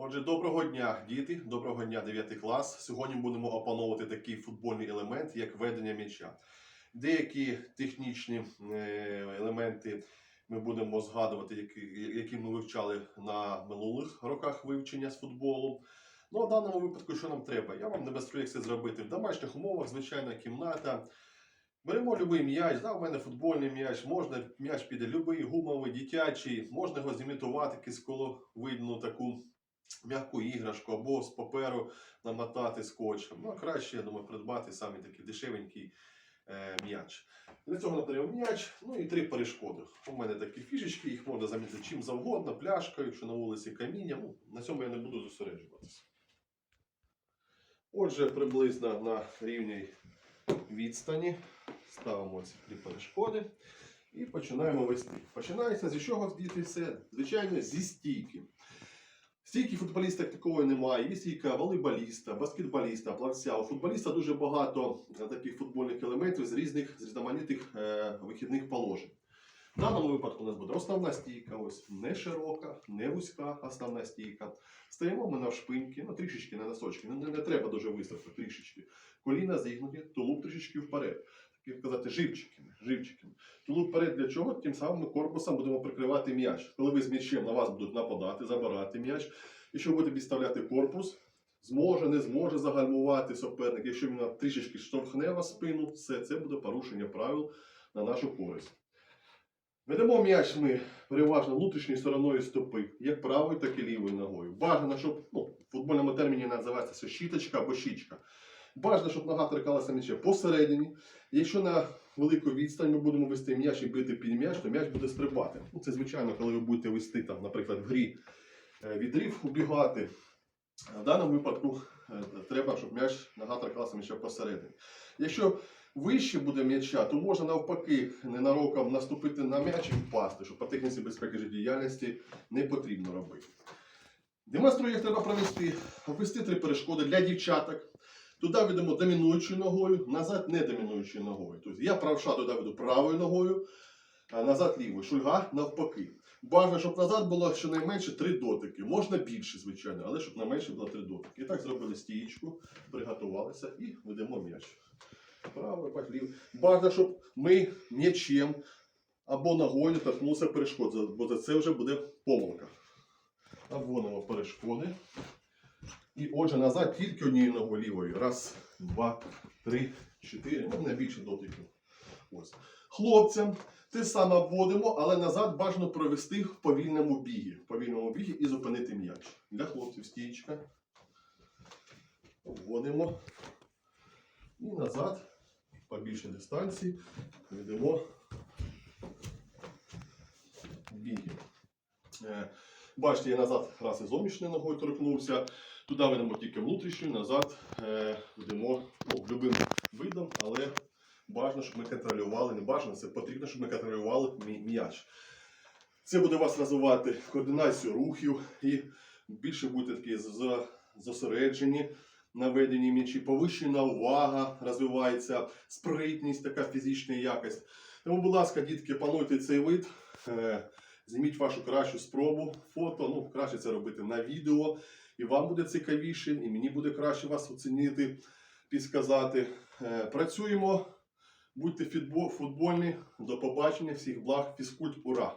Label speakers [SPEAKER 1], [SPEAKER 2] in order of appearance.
[SPEAKER 1] Отже, доброго дня, діти, доброго дня, 9 клас. Сьогодні будемо опановувати такий футбольний елемент, як ведення м'яча. Деякі технічні е, елементи ми будемо згадувати, які, ми вивчали на минулих роках вивчення з футболу. Ну, а в даному випадку, що нам треба? Я вам демонструю, як це зробити в домашніх умовах, звичайна кімната. Беремо будь-який м'яч, да, у мене футбольний м'яч, можна м'яч піде будь-який гумовий, дитячий, можна його зімітувати кисколовидну таку м'яку іграшку або з паперу намотати скотчем. Ну, краще, я думаю, придбати саме такий дешевенький е, м'яч. Для цього треба м'яч, ну і три перешкоди. У мене такі фішечки, їх можна замінити чим завгодно, пляшкою, якщо на вулиці каміння. Ну, на цьому я не буду зосереджуватися. Отже, приблизно на рівній відстані ставимо ці три перешкоди і починаємо вести. Починається зі чого діти все? Звичайно, зі стійки. Стійки футболіста як такої немає. Є стійка волейболіста, баскетболіста, плавця. У футболіста дуже багато е, таких футбольних елементів з різних з різноманітних е, вихідних положень. В даному випадку у нас буде основна стійка, ось не широка, не вузька основна стійка. Стоїмо ми навшпиньки, ну трішечки на носочки. Ну, не, не треба дуже високо, трішечки. Коліна зігнуті, тулуб трішечки вперед. Так казати, живчиками, живчиками. Тулуб вперед для чого? Тим самим ми корпусом будемо прикривати м'яч. Коли ви з м'ячем на вас будуть нападати, забирати м'яч. Якщо будете підставляти корпус, зможе, не зможе загальмувати суперник. Якщо він трішечки штовхне вас спину, все це буде порушення правил на нашу користь. Ведемо м'яч ми переважно внутрішньою стороною стопи, як правою, так і лівою ногою. Бажано, щоб ну, в футбольному терміні називається щіточка або щічка. Бажано, щоб нога торкалася м'яча посередині. Якщо на велику відстань ми будемо вести м'яч і бити під м'яч, то м'яч буде стрибати. Ну, це звичайно, коли ви будете вести, там, наприклад, в грі е, відрив, убігати. В даному випадку е, треба, щоб м'яч нога торкалася м'яча посередині. Якщо вище буде м'яча, то можна навпаки ненароком наступити на м'яч і впасти, що по техніці безпеки життєдіяльності не потрібно робити. Демонструю, як треба провести, ввести три перешкоди для дівчаток. Туди ведемо домінуючою ногою, назад не домінуючою ногою. Тобто я правша туди веду правою ногою, а назад лівою. Шульга навпаки. Бажано, щоб назад було щонайменше три дотики. Можна більше, звичайно, але щоб найменше було три дотики. І так зробили стієчку, приготувалися і ведемо м'яч. Право, ліво. Бажано, щоб ми м'ячем або ногою не торкнулися перешкод, бо за це вже буде помилка. Обводимо перешкоди. І отже, назад тільки однією ногою лівою. Раз, два, три, чотири. Ну, не більше дотиків. Ось. Хлопцям те саме обводимо, але назад бажано провести в повільному бігі. В повільному бігі і зупинити м'яч. Для хлопців стічка. Вводимо. І назад, по більшій дистанції, ведемо біги. Е, Бачите, я назад раз і зовнішньою ногою торкнувся. Туди ведемо тільки внутрішню, назад е, ведемо ну, любим видом, але бажано, щоб ми контролювали, не бажано, це потрібно, щоб ми контролювали м'яч. Це буде вас розвивати координацію рухів і більше будете такі зосереджені на веденні м'ячі, повищена увага розвивається, спритність, така фізична якість. Тому, будь ласка, дітки, пануйте цей вид. Зніміть вашу кращу спробу, фото, ну краще це робити на відео. І вам буде цікавіше, і мені буде краще вас оцінити, підсказати. Е, Працюємо, будьте футбольні. До побачення, всіх благ, фізкульт, ура!